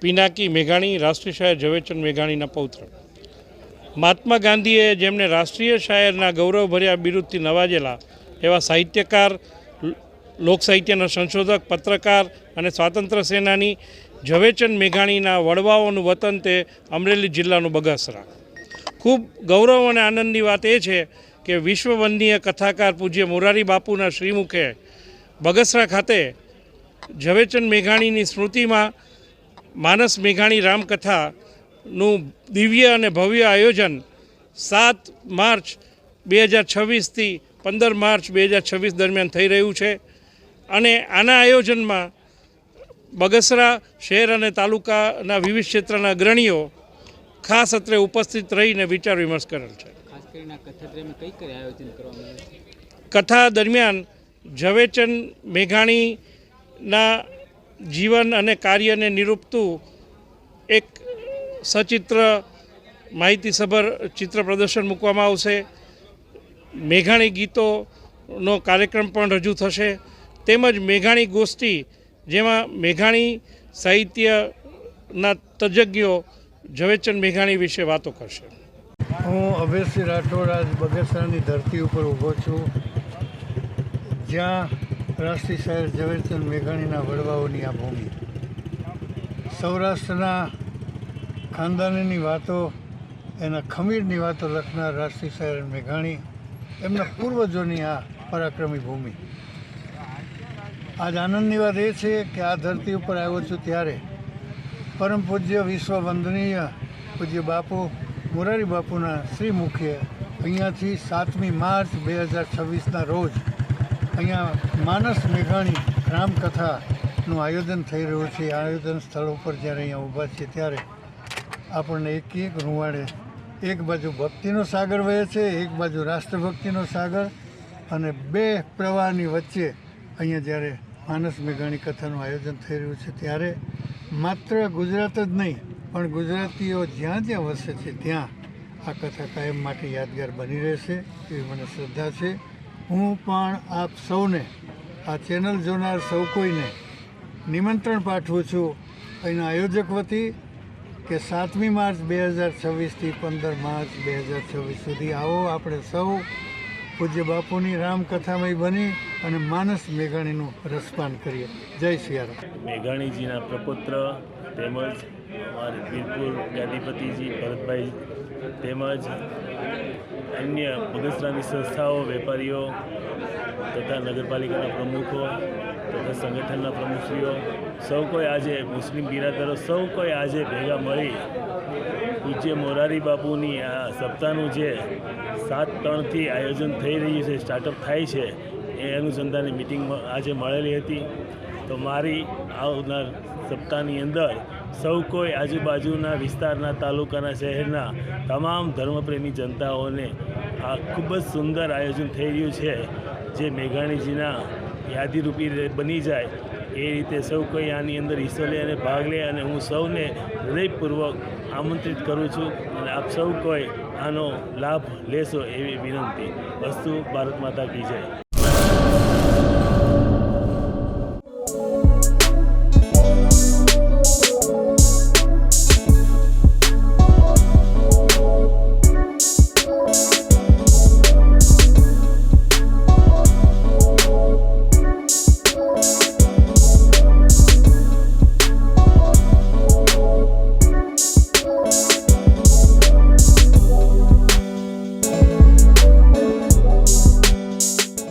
પિનાકી મેઘાણી, રાષ્ટ્રીય શાયર ઝવેરચંદ મેઘાણીના પૌત્ર. મહાત્મા ગાંધીએ જેમને રાષ્ટ્રીય શાયરના ગૌરવભર્યા બિરુદથી નવાજેલા એવા સાહિત્યકાર, લોક સાહિત્યના સંશોધક, પત્રકાર અને સ્વાતંત્ર્ય સેનાની ઝવેરચંદ મેઘાણીના વડવાઓનું વતન તે અમરેલી જિલ્લાનું બગસરા. ખૂબ ગૌરવ અને આનંદની વાત એ છે કે વિશ્વવંદનીય કથાકાર પૂજ્ય મોરારી બાપુના શ્રીમુખે બગસરા ખાતે ઝવેરચંદ મેઘાણીની સ્મૃતિમાં માનસ મેઘાણી રામકથાનું દિવ્ય અને ભવ્ય આયોજન સાત માર્ચ બે હજાર છવ્વીસથી પંદર માર્ચ બે હજાર છવ્વીસ દરમિયાન થઈ રહ્યું છે. અને આના આયોજનમાં બગસરા શહેર અને તાલુકાના વિવિધ ક્ષેત્રના અગ્રણીઓ ખાસ અત્રે ઉપસ્થિત રહીને વિચાર વિમર્શ કરેલ છે. કથા દરમિયાન ઝવેચંદ મેઘાણીના જીવન અને કાર્યને નિરૂપતું એક સચિત્ર માહિતીસભર ચિત્ર પ્રદર્શન મૂકવામાં આવશે. મેઘાણી ગીતોનો કાર્યક્રમ પણ રજૂ થશે. તેમજ મેઘાણી ગોષ્ઠી, જેમાં મેઘાણી સાહિત્યના તજજ્ઞો ઝવેરચંદ મેઘાણી વિશે વાતો કરશે. હું અભયસિંહ રાઠોડ આજ બગસરાની ધરતી ઉપર ઊભો છું. જ્યાં રાષ્ટ્રીય શહેર ઝવેરચંદ મેઘાણીના વડવાઓની આ ભૂમિ. સૌરાષ્ટ્રના ખાનદાનીની વાતો, એના ખમીરની વાતો લખનાર રાષ્ટ્રીય શહેર મેઘાણી, એમના પૂર્વજોની આ પરાક્રમી ભૂમિ. આજ આનંદની વાત એ છે કે આ ધરતી ઉપર આવ્યો છું ત્યારે પરમ પૂજ્ય વિશ્વ વંદનીય પૂજ્ય બાપુ, મોરારી બાપુના શ્રી મુખ્ય અહીંયાથી સાતમી માર્ચ બે હજાર છવ્વીસના રોજ અહીંયા માનસ મેઘાણી રામકથાનું આયોજન થઈ રહ્યું છે. આયોજન સ્થળ ઉપર જ્યારે અહીંયા ઊભા છીએ ત્યારે આપણને એક એક રૂવાડે એક બાજુ ભક્તિનો સાગર વહે છે, એક બાજુ રાષ્ટ્રભક્તિનો સાગર અને બે પ્રવાહની વચ્ચે અહીંયા જ્યારે માનસ મેઘાણી કથાનું આયોજન થઈ રહ્યું છે ત્યારે માત્ર ગુજરાત જ નહીં, પણ ગુજરાતીઓ જ્યાં જ્યાં વસે છે ત્યાં આ કથા કાયમ માટે યાદગાર બની રહેશે એવી મને શ્રદ્ધા છે. હું પણ આપ સૌને આ ચેનલ જોનાર સૌ કોઈને નિમંત્રણ પાઠવું છું અહીંના આયોજક વતી કે સાતમી માર્ચ બે હજાર છવ્વીસથી પંદર માર્ચ બે હજાર છવ્વીસ સુધી આવો આપણે સૌ પૂજ્ય બાપુની રામકથામય બની અને માનસ મેઘાણીનું રસપાન કરીએ. જય સિયારામ મેઘાણીજીના પ્રપુત્ર તેમજ અમારે વીરપુર ગાદીપતિજી ભરતભાઈ તેમજ અન્ય બગસરાની સંસ્થાઓ, વેપારીઓ તથા નગરપાલિકાના પ્રમુખો તથા સંગઠનના પ્રમુખશ્રીઓ, સૌ કોઈ આજે મુસ્લિમ બિરાદરો, સૌ કોઈ આજે ભેગા મળી પૂજ્ય મોરારી બાપુની આ સપ્તાહનું જે સાત ત્રણથી આયોજન થઈ રહ્યું છે સ્ટાર્ટઅપ થાય છે, એ અનુસંધાનની મિટિંગ આજે મળેલી હતી. તો મારી આવનાર સપ્તાહની અંદર સૌ કોઈ આજુબાજુના વિસ્તારના તાલુકાના શહેરના તમામ ધર્મપ્રેમી જનતાઓને આ ખૂબ જ સુંદર આયોજન થઈ રહ્યું છે. જે મેઘાણીજીના યાદીરૂપી બની જાય એ રીતે સૌ કોઈ આની અંદર હિસ્સો લે અને ભાગ લે અને હું સૌને હૃદયપૂર્વક આમંત્રિત કરું છું અને આપ સૌ કોઈ આનો લાભ લેશો એવી વિનંતી. વસ્તુ ભારત માતા કી જય.